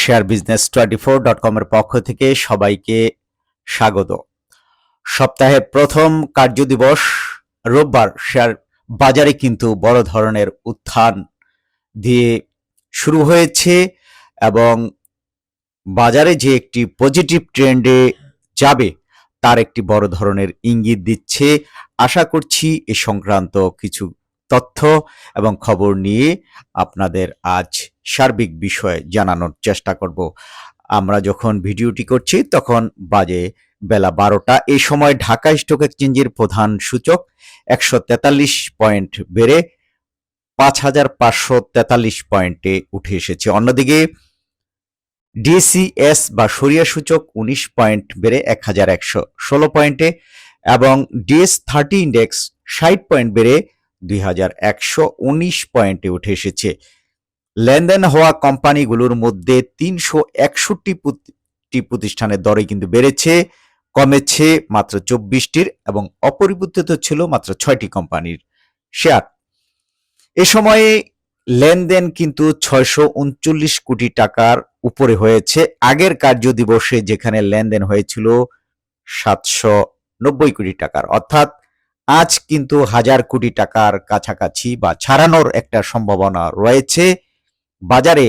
Share business twenty four dot কমের পক্ষ থেকে সবাইকে স্বাগত। সপ্তাহের প্রথম কার্যদিবস রোববার। শেয়ার বাজারে কিন্তু বড় ধরনের উত্থান দিয়ে শুরু হয়েছে এবং বাজারে যে একটি পজিটিভ ট্রেন্ডে যাবে, তার একটি বড় ধরনের ইঙ্গিত দিচ্ছে। আশা করছি এ সংক্রান্ত কিছু তথ্য এবং খবর নিয়ে আপনাদের আজ সার্বিক বিষয়ে জানানোর চেষ্টা করব। আমরা যখন ভিডিওটি করছি তখন বাজে বেলা বারোটা। এই সময় ঢাকা স্টক এক্সচেঞ্জের প্রধান সূচক একশো তেতাল্লিশ পয়েন্ট বেড়ে পাঁচ হাজার পাঁচশো তেতাল্লিশ পয়েন্টে উঠে এসেছে। অন্যদিকে ডিসিএস বা সরিয়া সূচক উনিশ পয়েন্ট বেড়ে এক হাজার একশো ষোলো পয়েন্টে এবং ডিএস থার্টি ইন্ডেক্স ষাট পয়েন্ট বেড়ে দুই হাজার একশো উনিশ পয়েন্টে উঠে এসেছে। লেনদেন হওয়া কোম্পানিগুলোর মধ্যে তিনশো একষট্টি প্রতিষ্ঠানের দরে কিন্তু বেড়েছে, কমেছে মাত্র চব্বিশটির এবং অপরিবর্তিত ছিল মাত্র ছয়টি কোম্পানির শেয়ার। এ সময়ে লেনদেন কিন্তু ছয়শো উনচল্লিশ কোটি টাকার উপরে হয়েছে। আগের কার্য দিবসে যেখানে লেনদেন হয়েছিল সাতশো নব্বই কোটি টাকার। অর্থাৎ আজ কিন্তু হাজার কোটি টাকার কাছাকাছি বা ছাড়ানোর একটা সম্ভাবনা রয়েছে। বাজারে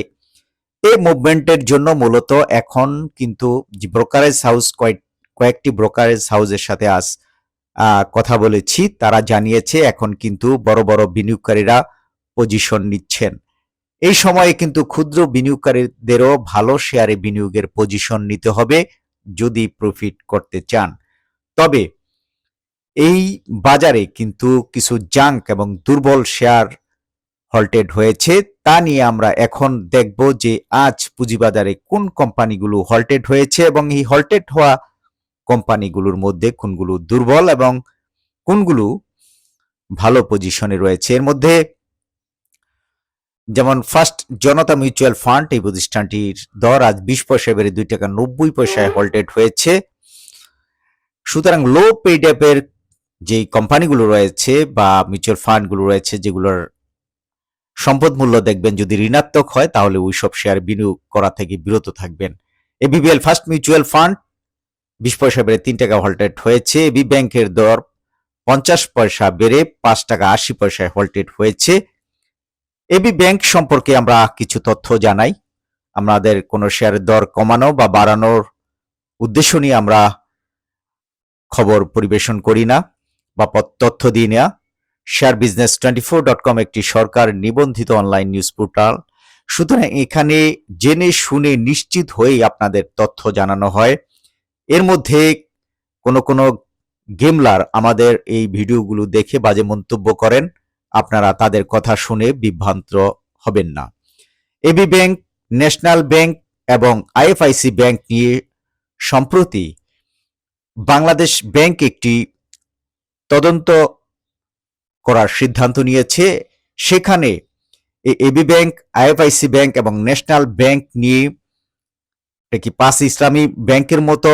এই মুভমেন্টের জন্য মূলত এখন কিন্তু ব্রোকারেজ হাউস কয়েক, কয়েকটি ব্রোকারেজ হাউসের সাথে আজ কথা বলেছি। তারা জানিয়েছে এখন কিন্তু বড় বড় বিনিয়োগকারীরা পজিশন নিচ্ছেন। এই সময়ে কিন্তু ক্ষুদ্র বিনিয়োগকারীদেরও ভালো শেয়ারে বিনিয়োগের পজিশন নিতে হবে যদি প্রফিট করতে চান। তবে এই বাজারে কিন্তু কিছু জাঙ্ক এবং দুর্বল শেয়ার হল্টেড হয়েছে। তা নিয়ে আমরা এখন দেখব যে আজ পুঁজিবাজারে কোন কোম্পানিগুলো হল্টেড হয়েছে এবং এই হল্টেড হওয়া কোম্পানিগুলোর মধ্যে কোনগুলো দুর্বল এবং কোনগুলো ভালো পজিশনে রয়েছে। এর মধ্যে যেমন ফার্স্ট জনতা মিউচুয়াল ফান্ড এই প্রতিষ্ঠানটির দর আজ বিশ পয়সা বেড়ে দুই টাকা নব্বই পয়সায় হল্টেড হয়েছে। সুতরাং লো পেড অ্যাপের যে কোম্পানিগুলো রয়েছে বা মিউচুয়াল ফান্ডগুলো রয়েছে যেগুলোর সম্পদ মূল্য দেখবেন যদি ঋণাত্মক হয়, তাহলে ওই সব শেয়ার বিনিয়োগ করা থেকে বিরত থাকবেন। এবিবিএল ফার্স্ট মিউচুয়াল ফান্ড বিশ পয়সা বেড়ে তিন টাকা হল্টেড হয়েছে। এবি ব্যাংকের দর পঞ্চাশ পয়সা বেড়ে পাঁচ টাকা আশি পয়সায় হল্টেড হয়েছে। এবি ব্যাংক সম্পর্কে আমরা কিছু তথ্য জানাই। আমাদের কোনো শেয়ারের দর কমানো বা বাড়ানোর উদ্দেশ্য নিয়ে আমরা খবর পরিবেশন করি না। বা তথ্য দিয়ে না share business twenty four dot com একটি সরকার নিবন্ধিত অনলাইন নিউজ পোর্টাল সুতরাং এখানে জেনে শুনে নিশ্চিত হয়েই আপনাদের তথ্য জানানো হয়। এর মধ্যে কোনো কোনো গেমলার আমাদের এই ভিডিওগুলো দেখে বাজে মন্তব্য করেন। আপনারা তাদের কথা শুনে বিভ্রান্ত হবেন না। এবি ব্যাংক, ন্যাশনাল ব্যাংক এবং আইএফআইসি ব্যাংক নিয়ে সম্প্রতি বাংলাদেশ ব্যাংক একটি তদন্ত করার সিদ্ধান্ত নিয়েছে। সেখানে এবি ব্যাংক, আইএফআইসি ব্যাংক এবং ন্যাশনাল ব্যাংক নিয়ে কি পাঁচ ইসলামী ব্যাংকের মতো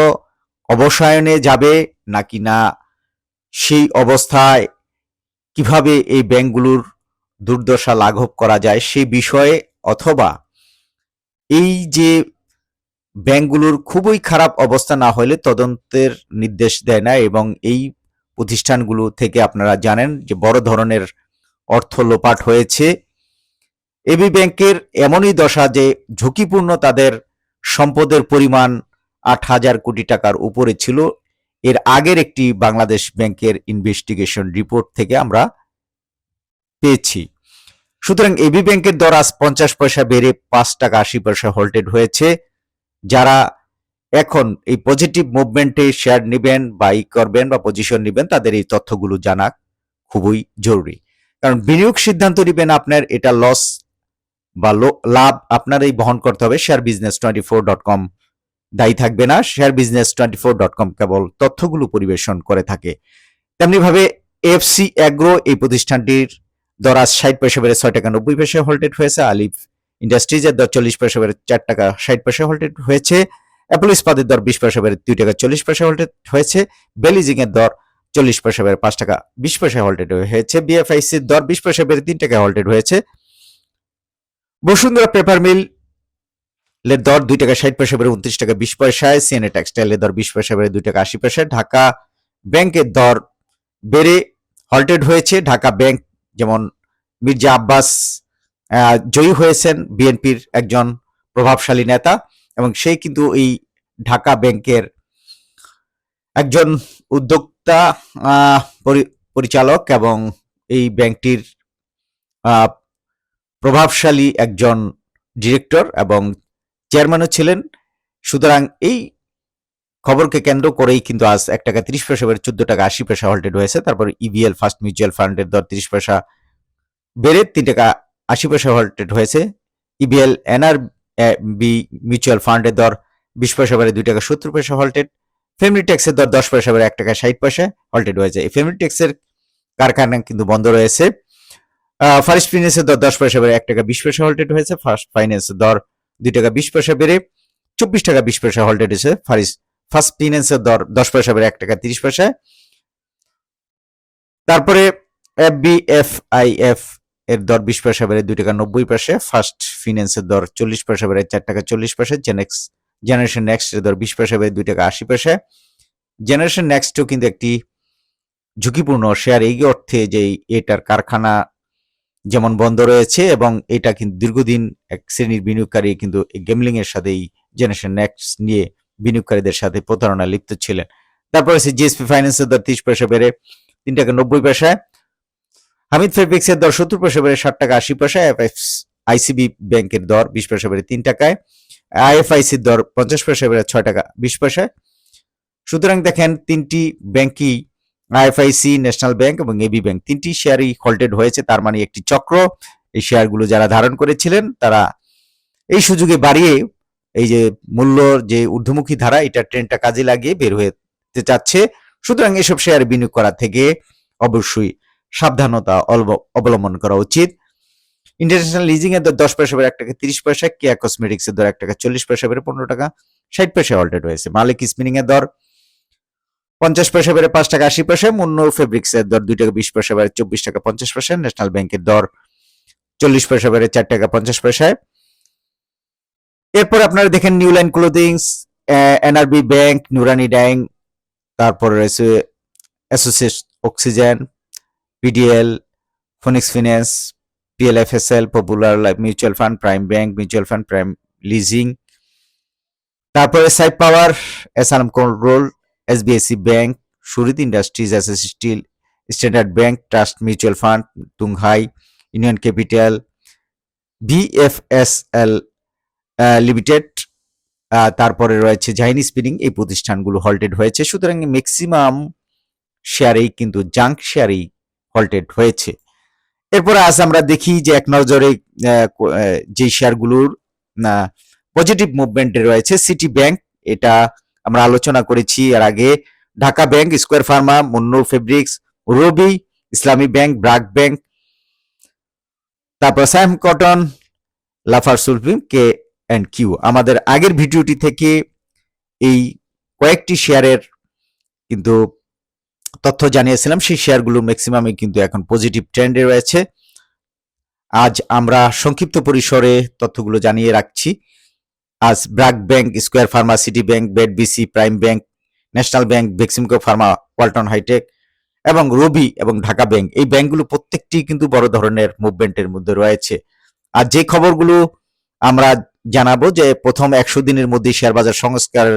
অবসায়নে যাবে নাকি না সেই অবস্থায় কীভাবে এই ব্যাংকগুলোর দুর্দশা লাঘব করা যায় সে বিষয়ে অথবা এই যে ব্যাংকগুলোর খুবই খারাপ অবস্থা না হলে তদন্তের নির্দেশ দেয় না এবং এই প্রতিষ্ঠানগুলো থেকে আপনারা জানেন যে বড় ধরনের অর্থ লোপাট হয়েছে। এবি ব্যাংকের এমনই দশা যে ঝুঁকিপূর্ণ তাদের সম্পদের পরিমাণ আট হাজার কোটি টাকার উপরে ছিল। এর আগের একটি বাংলাদেশ ব্যাংকের ইনভেস্টিগেশন রিপোর্ট থেকে আমরা পেয়েছি। সুতরাং এবি ব্যাংকের দর আজ পঞ্চাশ পয়সা বেড়ে পাঁচ টাকা আশি পয়সা হোল্টেড হয়েছে। যারা এখন এই পজিটিভ মুভমেন্টে শেয়ার নেবেন বা ই করবেন বা পজিশন নেবেন, তাদের এই তথ্যগুলো জানা খুবই জরুরি। কারণ বিনিয়োগ সিদ্ধান্ত নেবেন আপনার, এটা লস বা লাভ আপনারই বহন করতে হবে। Share business twenty four dot com দায়ী থাকবে না। Share business twenty four dot com কেবল তথ্যগুলো পরিবেশন করে থাকে। তেমনিভাবে এফসি অ্যাগ্রো এই প্রতিষ্ঠানটির দরাজ ষাট পয়সা বেড়ে ছয় টাকা নব্বই পয়সা হোল্টেড হয়েছে। আলিফ ইন্ডাস্ট্রিজের দর চল্লিশ পয়সা বেড়ে চার টাকা ষাট পয়সা হোল্টেড হয়েছে। অ্যাপল ইস্পাতের দর বিশ পয়সা বেড়ে দুই টাকা চল্লিশ পয়সা হোল্টেড হয়েছে। বেলিজিং এর দর চল্লিশ পয়সা বেড়ে পাঁচ টাকা বিশ পয়সা হোল্টেড হয়েছে। বিএফআইসির দর বিশ পয়সা বেড়ে তিন টাকা হোল্টেড হয়েছে। বসুন্ধরা পেপার মিল এর দর দুই টাকা ষাট পয়সা বেড়ে উনত্রিশ টাকা বিশ পয়সায়। সিএনএ টেক্সটাইলের দর বিশ পয়সা বেড়ে দুই টাকা আশি পয়সায় ঢাকা ব্যাংকের দর বেড়ে হল্টেড হয়েছে। ঢাকা ব্যাংক যেমন মির্জা আব্বাস জয়ী হয়েছেন। বিএনপির একজন প্রভাবশালী নেতা। এবং সে কিন্তু এই ঢাকা ব্যাংকের একজন উদ্যোক্তা পরি- পরিচালক এবং এই ব্যাংকটির প্রভাবশালী একজন ডিরেক্টর এবং চেয়ারম্যানও ছিলেন। সুতরাং এই খবরকে কেন্দ্র করেই কিন্তু আজ এক টাকা তিরিশ পয়সা বেড়ে চোদ্দ টাকা আশি পয়সা হল্টেড হয়েছে। তারপর ইবিএল ফার্স্ট মিউচুয়াল ফান্ডের দর তিরিশ পয়সা বেড়ে তিন টাকা আশি পয়সা হল্টেড হয়েছে। ইবিএল এনআর বি, মিউচুয়াল ফান্ডের দর বিশ পয়সা বেড়ে দুই টাকা সত্তর পয়সা হল্টেড ফ্যামিলি ট্যাক্সের দর দশ পয়সা বেড়ে এক টাকা ষাট পয়সা হল্টেড হয়েছে এই ফ্যামিলি ট্যাক্সের কারখানা কিন্তু বন্ধ রয়েছে। ফার্স্ট ফিনান্সের দর দশ পয়সা বেড়ে এক টাকা বিশ পয়সা হল্টেড হয়েছে। ফার্স্ট ফাইন্যান্সের দর দুই টাকা বিশ পয়সা বেড়ে চব্বিশ টাকা বিশ পয়সা হল্টেড হয়েছে। ফার্স্ট ফার্স্ট ফিনান্সের দর দশ পয়সা বেড়ে এক টাকা তিরিশ পয়সা। তারপরে F B F I F এর দর বিশ পয়সা বেড়ে দুই টাকা নব্বই পয়সা। ফার্স্ট ফিনান্সের দর চল্লিশ পয়সা বেড়ে চার টাকা চল্লিশ পয়সা। জেনেক্স জেনারেশন নেক্সট এর দর বিশ পয়সা বেড়ে দুই টাকা আশি পয়সা। জেনারেশন নেক্সটও কিন্তু একটি ঝুঁকিপূর্ণ শেয়ার এই অর্থে যে এটার কারখানা যেমন বন্ধ রয়েছে এবং এটা কিন্তু দীর্ঘদিন এক শ্রেণির বিনিয়োগকারী কিন্তু গেমলিং এর সাথে এই জেনারেশন নেক্সট নিয়ে বিনিয়োগকারীদের সাথে প্রতারণা লিপ্ত ছিলেন। তারপরে আছে জিএসপি ফাইন্যান্সের দর তিরিশ পয়সা বেড়ে তিন টাকা নব্বই পয়সায় হামিদ ফেব্রিক্স এর দর সত্তর পয়সা বেড়ে ষাট টাকা আশি পয়সা। আইসিবি ব্যাংকের দর বিশ পয়সা বেড়ে তিন টাকায়। আইএফআইসির দর পঞ্চাশ পয়সা বেড়ে ছয় টাকা বিশ পয়সায়। সুতরাং দেখেন তিনটি ব্যাংকই আইএফআইসি, ন্যাশনাল ব্যাংক এবং এবি ব্যাংক। তিনটি শেয়ারই হল্টেড হয়েছে, তার মানে একটি চক্র। এই শেয়ারগুলো যারা ধারণ করেছিলেন, তারা এই সুযোগে বাড়িয়ে এই যে মূল্য, যে ঊর্ধ্বমুখী ধারা, এটা ট্রেনটা কাজে লাগিয়ে বের হতে চাচ্ছে। সুতরাং এসব শেয়ার বিনিয়োগ করা থেকে অবশ্যই সাবধানতা অবল- অবলম্বন করা উচিত। ইন্টারন্যাশনাল লিজিং এর দশ পয়সা বেড়ে এক টাকা তিরিশ পয়সা কেয়া কসমেটিক্স এর দর এক টাকা চল্লিশ পয়সা বেড়ে পনেরো টাকা, ষাট পয়সা অল্টেড হয়েছে মালিক স্পিনিং এর দর পঞ্চাশ পয়সা বেড়ে পাঁচ টাকা আশি পয়সা, মুন্ন ফেব্রিক্স এর দর দুই টাকা বিশ পয়সা বেড়ে চব্বিশ টাকা পঞ্চাশ পয়সা ন্যাশনাল ব্যাংকের দর চল্লিশ পয়সা বেড়ে চার টাকা পঞ্চাশ পয়সায় এরপর আপনারা দেখেন new line clothings NRB bank Nurani dyeing তারপর রয়েছে associate oxygen PDL phoenix finance PLFSL popular life mutual fund prime bank mutual fund prime leasing তারপরে side power SRM control SBSC bank সুরিত industries SS steel standard bank trust mutual fund Tunghai union capital BFSL limited তারপরে রয়েছে জাইনি spinning এই প্রতিষ্ঠানগুলো halted হয়েছে। সুতরাং maximum শেয়ারেই কিন্তু junk শেয়ারেই halted হয়েছে। এরপরে আজ আমরা দেখি যে এক নজরে যে শেয়ারগুলোর পজিটিভ মুভমেন্টে রয়েছে সিটি ব্যাংক এটা আমরা আলোচনা করেছি এর আগে। Dhaka bank square pharma মুন্নুর fabrics Robi Islami bank BRAC bank তারপর স্যাম কটন লাফার সুলফিম কে অ্যান্ড কিউ আমাদের আগের ভিডিওটি থেকে এই কয়েকটি শেয়ারের কিন্তু তথ্য জানিয়েছিলাম, সেই শেয়ারগুলো ম্যাক্সিমামই কিন্তু এখন পজিটিভ ট্রেন্ডে রয়েছে। আজ আমরা সংক্ষিপ্ত পরিসরে তথ্যগুলো জানিয়ে রাখছি। আজ BRAC bank, square pharma, city bank, BAT BC, prime bank, national bank Beximco pharma, Walton hitech এবং রবি এবং ঢাকা ব্যাংক, এই ব্যাংকগুলো প্রত্যেকটি কিন্তু বড় ধরনের মুভমেন্টের মধ্যে রয়েছে। আর যে খবরগুলো আমরা জানাব যে প্রথম একশো দিনের মধ্যে শেয়ার বাজার সংস্কার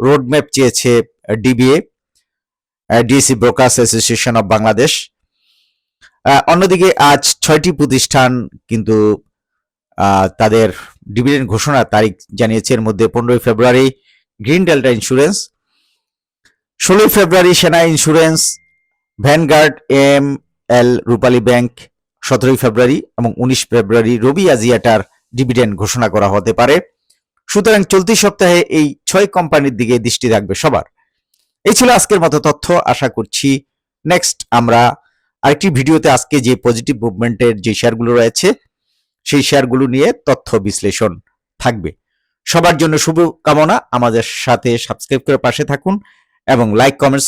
রোডম্যাপ চেয়েছে DBA DSE brokers association of Bangladesh অন্যদিকে আজ ছয়টি প্রতিষ্ঠান কিন্তু তাদের ডিভিডেন্ড ঘোষণার তারিখ জানিয়েছে। এর মধ্যে পনেরোই ফেব্রুয়ারি গ্রিন ডেল্টা ইন্স্যুরেন্স, ষোলোই February Sena insurance, vanguard, M L, Rupali bank, সতেরোই ফেব্রুয়ারি এবং উনিশ ফেব্রুয়ারি রবি আজিয়াটার ডিভিডেন্ড ঘোষণা করা হতে পারে। সুতরাং চলতি সপ্তাহে এই ছয় কোম্পানির দিকে দৃষ্টি থাকবে সবার। এই ছিল আজকের মতো তথ্য, আশা করছি নেক্সট আমরা আরেকটি ভিডিওতে আজকে যে পজিটিভ মুভমেন্টের যে শেয়ারগুলো রয়েছে, সেই শেয়ারগুলো নিয়ে তথ্য বিশ্লেষণ থাকবে। সবার জন্য শুভ কামনা আমাদের সাথে সাবস্ক্রাইব করে পাশে থাকুন এবং লাইক কমেন্টস